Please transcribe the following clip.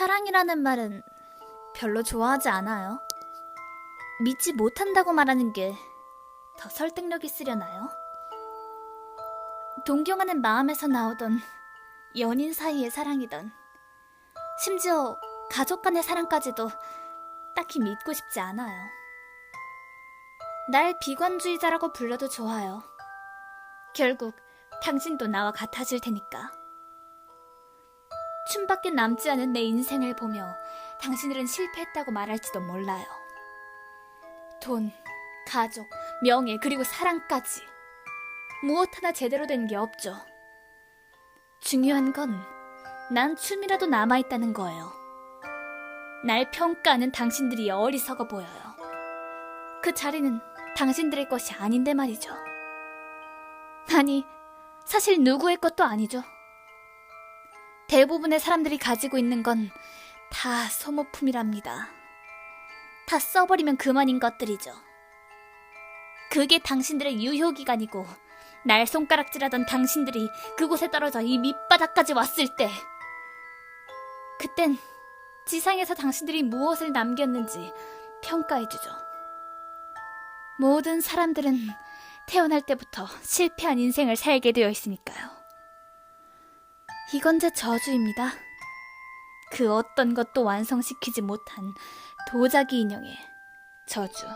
사랑이라는 말은 별로 좋아하지 않아요. 믿지 못한다고 말하는 게 더 설득력 있으려나요? 동경하는 마음에서 나오던 연인 사이의 사랑이던 심지어 가족 간의 사랑까지도 딱히 믿고 싶지 않아요. 날 비관주의자라고 불러도 좋아요. 결국 당신도 나와 같아질 테니까. 춤밖에 남지 않은 내 인생을 보며 당신들은 실패했다고 말할지도 몰라요. 돈, 가족, 명예, 그리고 사랑까지. 무엇 하나 제대로 된 게 없죠. 중요한 건 난 춤이라도 남아있다는 거예요. 날 평가하는 당신들이 어리석어 보여요. 그 자리는 당신들의 것이 아닌데 말이죠. 아니, 사실 누구의 것도 아니죠. 대부분의 사람들이 가지고 있는 건 다 소모품이랍니다. 다 써버리면 그만인 것들이죠. 그게 당신들의 유효기간이고, 날 손가락질하던 당신들이 그곳에 떨어져 이 밑바닥까지 왔을 때, 그땐 지상에서 당신들이 무엇을 남겼는지 평가해주죠. 모든 사람들은 태어날 때부터 실패한 인생을 살게 되어 있으니까요. 이건 제 저주입니다. 그 어떤 것도 완성시키지 못한 도자기 인형의 저주.